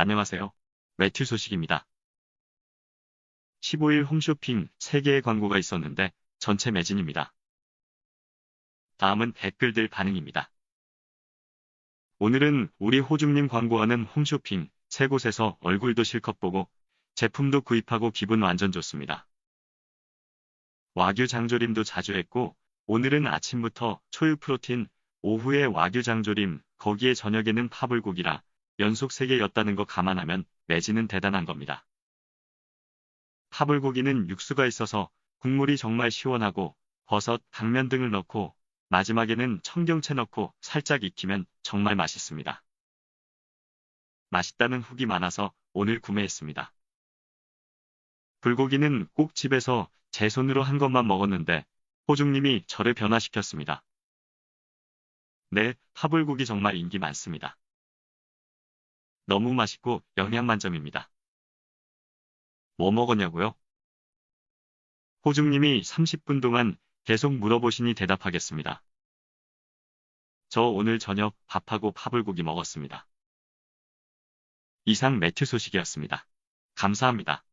안녕하세요. 매튜 소식입니다. 15일 홈쇼핑 3개의 광고가 있었는데 전체 매진입니다. 다음은 댓글들 반응입니다. 오늘은 우리 호중님 광고하는 홈쇼핑 세 곳에서 얼굴도 실컷 보고 제품도 구입하고 기분 완전 좋습니다. 와규 장조림도 자주 했고 오늘은 아침부터 초유 프로틴, 오후에 와규 장조림, 거기에 저녁에는 파불고기라 연속 3개였다는 거 감안하면 매진은 대단한 겁니다. 파불고기는 육수가 있어서 국물이 정말 시원하고 버섯, 당면 등을 넣고 마지막에는 청경채 넣고 살짝 익히면 정말 맛있습니다. 맛있다는 후기 많아서 오늘 구매했습니다. 불고기는 꼭 집에서 제 손으로 한 것만 먹었는데 호중님이 저를 변화시켰습니다. 네, 파불고기 정말 인기 많습니다. 너무 맛있고 영양 만점입니다. 뭐 먹었냐고요? 호중님이 30분 동안 계속 물어보시니 대답하겠습니다. 저 오늘 저녁 밥하고 파불고기 먹었습니다. 이상 매튜 소식이었습니다. 감사합니다.